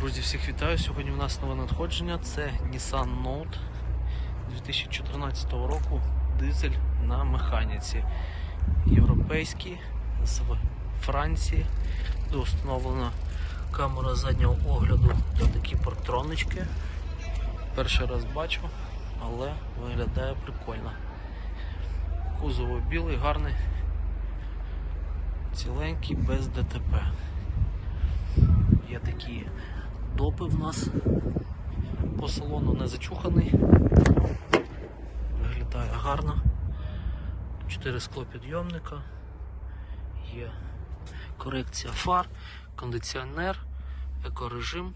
Друзі, всіх вітаю. Сьогодні у нас нове надходження. Це Nissan Note 2014 року. Дизель на механіці. Європейський з Франції. Доустановлена камера заднього огляду та такі портронички. Перший раз бачу, але виглядає прикольно. Кузово білий, гарний, ціленький, без ДТП. Є такі допи в нас по салону не зачуханий. Виглядає гарно. Чотири склопідйомника. Є корекція фар, кондиціонер, екорежим.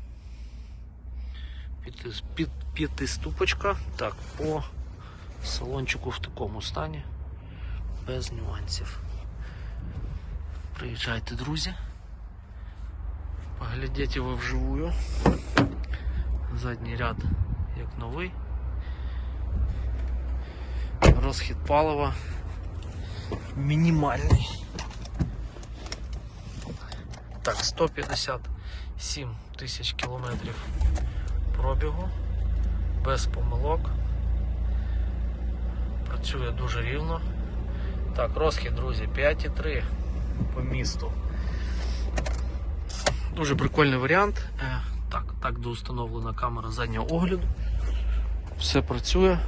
П'ятиступочка. Так, по салончику в такому стані. Без нюансів. Приїжджайте, друзі. Поглядіть його вживую. Задній ряд як новий. Розхід палива мінімальний. Так, 157 тисяч кілометрів пробігу, без помилок. Працює дуже рівно. Так, розхід, друзі, 5,3 по місту. Дуже прикольний варіант. Е, так, так доустановлена камера заднього огляду. Все працює.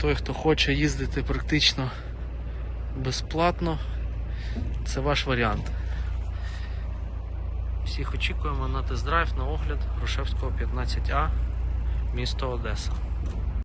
Той, хто хоче їздити практично безплатно, це ваш варіант. Всіх очікуємо на тест-драйв на огляд Грушевського 15А, місто Одеса.